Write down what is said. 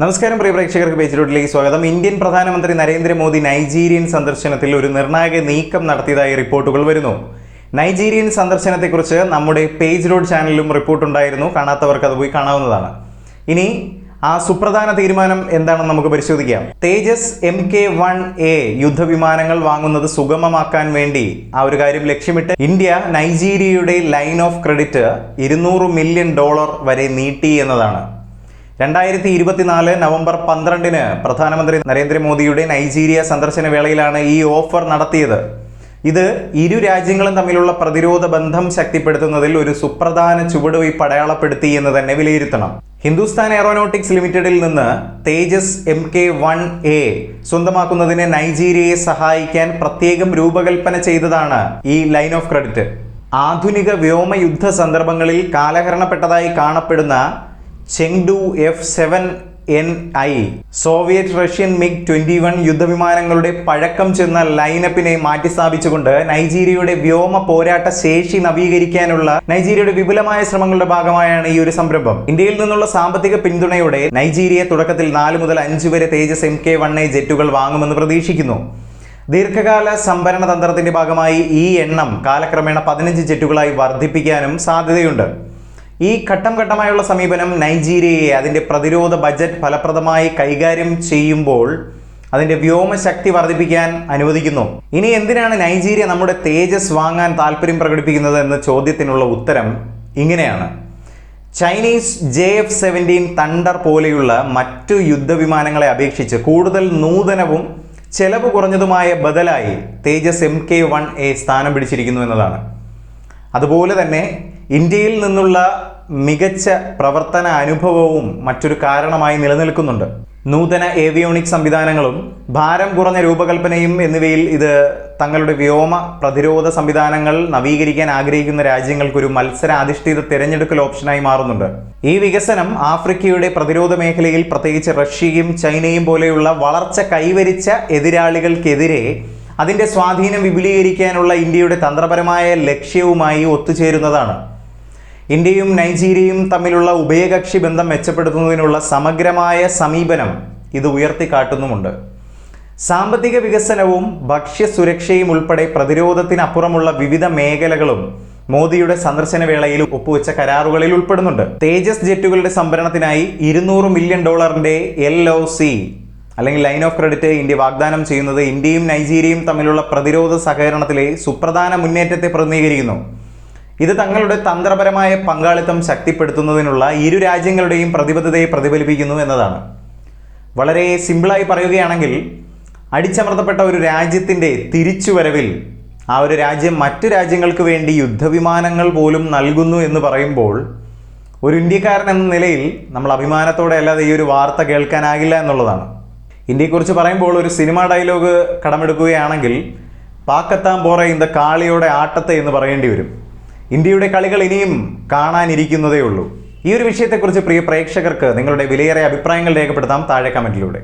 നമസ്കാരം പ്രിയ പ്രേക്ഷകർക്ക് പേജ് പേജിലോട്ടിലേക്ക് സ്വാഗതം. ഇന്ത്യൻ പ്രധാനമന്ത്രി നരേന്ദ്രമോദി നൈജീരിയൻ സന്ദർശനത്തിൽ ഒരു നിർണായക നീക്കം നടത്തിയതായി റിപ്പോർട്ടുകൾ വരുന്നു. നൈജീരിയൻ സന്ദർശനത്തെക്കുറിച്ച് നമ്മുടെ പേജ് റോഡ് ചാനലിലും റിപ്പോർട്ടുണ്ടായിരുന്നു കാണാത്തവർക്ക് അത് പോയി കാണാവുന്നതാണ്. ഇനി ആ സുപ്രധാന തീരുമാനം എന്താണെന്ന് നമുക്ക് പരിശോധിക്കാം. Tejas M K one A യുദ്ധവിമാനങ്ങൾ വാങ്ങുന്നത് സുഗമമാക്കാൻ വേണ്ടി ആ ഒരു കാര്യം ലക്ഷ്യമിട്ട് ഇന്ത്യ നൈജീരിയയുടെ ലൈൻ ഓഫ് ക്രെഡിറ്റ് ഇരുന്നൂറ് മില്യൺ ഡോളർ വരെ നീട്ടി എന്നതാണ്. രണ്ടായിരത്തി ഇരുപത്തിനാല് നവംബർ പന്ത്രണ്ടിന് പ്രധാനമന്ത്രി നരേന്ദ്രമോദിയുടെ നൈജീരിയ സന്ദർശന വേളയിലാണ് ഈ ഓഫർ നടത്തിയത്. ഇത് ഇരു രാജ്യങ്ങളും തമ്മിലുള്ള പ്രതിരോധ ബന്ധം ശക്തിപ്പെടുത്തുന്നതിൽ ഒരു സുപ്രധാന ചുവടുവയ്പ് അടയാളപ്പെടുത്തി എന്ന് തന്നെ വിലയിരുത്തണം. ഹിന്ദുസ്ഥാൻ എയറോനോട്ടിക്സ് ലിമിറ്റഡിൽ നിന്ന് Tejas M K one A സ്വന്തമാക്കുന്നതിന് നൈജീരിയയെ സഹായിക്കാൻ പ്രത്യേകം രൂപകൽപ്പന ചെയ്തതാണ് ഈ ലൈൻ ഓഫ് ക്രെഡിറ്റ്. ആധുനിക വ്യോമയുദ്ധ സന്ദർഭങ്ങളിൽ കാലഹരണപ്പെട്ടതായി കാണപ്പെടുന്ന Chengdu F seven N I Soviet Russian MiG twenty one യുദ്ധവിമാനങ്ങളുടെ പഴക്കം ചെന്ന ലൈനപ്പിനെ മാറ്റിസ്ഥാപിച്ചുകൊണ്ട് നൈജീരിയയുടെ വ്യോമ പോരാട്ട ശേഷി നവീകരിക്കാനുള്ള നൈജീരിയയുടെ വിപുലമായ ശ്രമങ്ങളുടെ ഭാഗമായാണ് ഈ ഒരു സംരംഭം. ഇന്ത്യയിൽ നിന്നുള്ള സാമ്പത്തിക പിന്തുണയോടെ നൈജീരിയ തുടക്കത്തിൽ നാല് മുതൽ അഞ്ച് വരെ Tejas M K one A ജെറ്റുകൾ വാങ്ങുമെന്ന് പ്രതീക്ഷിക്കുന്നു. ദീർഘകാല സംഭരണ തന്ത്രത്തിന്റെ ഭാഗമായി ഈ എണ്ണം കാലക്രമേണ പതിനഞ്ച് ജെറ്റുകളായി വർദ്ധിപ്പിക്കാനും സാധ്യതയുണ്ട്. ഈ ഘട്ടം ഘട്ടമായുള്ള സമീപനം നൈജീരിയയെ അതിന്റെ പ്രതിരോധ ബജറ്റ് ഫലപ്രദമായി കൈകാര്യം ചെയ്യുമ്പോൾ അതിന്റെ വ്യോമശക്തി വർദ്ധിപ്പിക്കാൻ അനുവദിക്കുന്നു. ഇനി എന്തിനാണ് നൈജീരിയ നമ്മുടെ തേജസ് വാങ്ങാൻ താല്പര്യം പ്രകടിപ്പിക്കുന്നത് എന്ന ചോദ്യത്തിനുള്ള ഉത്തരം ഇങ്ങനെയാണ്. Chinese J F seventeen thunder പോലെയുള്ള മറ്റു യുദ്ധവിമാനങ്ങളെ അപേക്ഷിച്ച് കൂടുതൽ നൂതനവും ചെലവ് കുറഞ്ഞതുമായ ബദലായി Tejas M K one A സ്ഥാനം പിടിച്ചിരിക്കുന്നു എന്നതാണ്. അതുപോലെ തന്നെ ഇന്ത്യയിൽ നിന്നുള്ള മികച്ച പ്രവർത്തന അനുഭവവും മറ്റൊരു കാരണമായി നിലനിൽക്കുന്നുണ്ട്. നൂതന ഏവിയോണിക് സംവിധാനങ്ങളും ഭാരം കുറഞ്ഞ രൂപകൽപ്പനയും എന്നിവയിൽ ഇത് തങ്ങളുടെ വ്യോമ പ്രതിരോധ സംവിധാനങ്ങൾ നവീകരിക്കാൻ ആഗ്രഹിക്കുന്ന രാജ്യങ്ങൾക്കൊരു മത്സരാധിഷ്ഠിത തിരഞ്ഞെടുക്കൽ ഓപ്ഷനായി മാറുന്നുണ്ട്. ഈ വികസനം ആഫ്രിക്കയുടെ പ്രതിരോധ മേഖലയിൽ പ്രത്യേകിച്ച് റഷ്യയും ചൈനയും പോലെയുള്ള വളർച്ച കൈവരിച്ച എതിരാളികൾക്കെതിരെ അതിന്റെ സ്വാധീനം വിപുലീകരിക്കാനുള്ള ഇന്ത്യയുടെ തന്ത്രപരമായ ലക്ഷ്യവുമായി ഒത്തുചേരുന്നതാണ്. ഇന്ത്യയും നൈജീരിയയും തമ്മിലുള്ള ഉഭയകക്ഷി ബന്ധം മെച്ചപ്പെടുത്തുന്നതിനുള്ള സമഗ്രമായ സമീപനം ഇത് ഉയർത്തിക്കാട്ടുന്നുമുണ്ട്. സാമ്പത്തിക വികസനവും ഭക്ഷ്യസുരക്ഷയും ഉൾപ്പെടെ പ്രതിരോധത്തിനപ്പുറമുള്ള വിവിധ മേഖലകളും മോദിയുടെ സന്ദർശന വേളയിൽ ഒപ്പുവെച്ച കരാറുകളിൽ ഉൾപ്പെടുന്നുണ്ട്. തേജസ് ജെറ്റുകളുടെ സംഭരണത്തിനായി ഇരുന്നൂറ് മില്യൺ ഡോളറിന്റെ എൽ ഒ സി അല്ലെങ്കിൽ ലൈൻ ഓഫ് ക്രെഡിറ്റ് ഇന്ത്യ വാഗ്ദാനം ചെയ്യുന്നത് ഇന്ത്യയും നൈജീരിയയും തമ്മിലുള്ള പ്രതിരോധ സഹകരണത്തിലെ സുപ്രധാന മുന്നേറ്റത്തെ പ്രതിനിധീകരിക്കുന്നു. ഇത് തങ്ങളുടെ തന്ത്രപരമായ പങ്കാളിത്തം ശക്തിപ്പെടുത്തുന്നതിനുള്ള ഇരു രാജ്യങ്ങളുടെയും പ്രതിബദ്ധതയെ പ്രതിഫലിപ്പിക്കുന്നു എന്നതാണ്. വളരെ സിമ്പിളായി പറയുകയാണെങ്കിൽ അടിച്ചമർത്തപ്പെട്ട ഒരു രാജ്യത്തിന്റെ തിരിച്ചുവരവിൽ ആ ഒരു രാജ്യം മറ്റു രാജ്യങ്ങൾക്ക് വേണ്ടി യുദ്ധവിമാനങ്ങൾ പോലും നൽകുന്നു എന്ന് പറയുമ്പോൾ ഒരു ഇന്ത്യക്കാരൻ എന്ന നിലയിൽ നമ്മൾ അഭിമാനത്തോടെ അല്ലാതെ ഈ ഒരു വാർത്ത കേൾക്കാനാകില്ല എന്നുള്ളതാണ്. ഇന്ത്യയെക്കുറിച്ച് പറയുമ്പോൾ ഒരു സിനിമ ഡയലോഗ് കടമെടുക്കുകയാണെങ്കിൽ പാക്കത്താൻ പോറ ഇന്ത കാളിയുടെ ആട്ടത്തെ എന്ന് പറയേണ്ടി വരും. ഇന്ത്യയുടെ കളികൾ ഇനിയും കാണാനിരിക്കുന്നതേ ഉള്ളൂ ഈ ഒരു വിഷയത്തെക്കുറിച്ച് പ്രിയ പ്രേക്ഷകർക്ക് നിങ്ങളുടെ വിലയേറെ അഭിപ്രായങ്ങൾ രേഖപ്പെടുത്താം താഴെ കമന്റിലൂടെ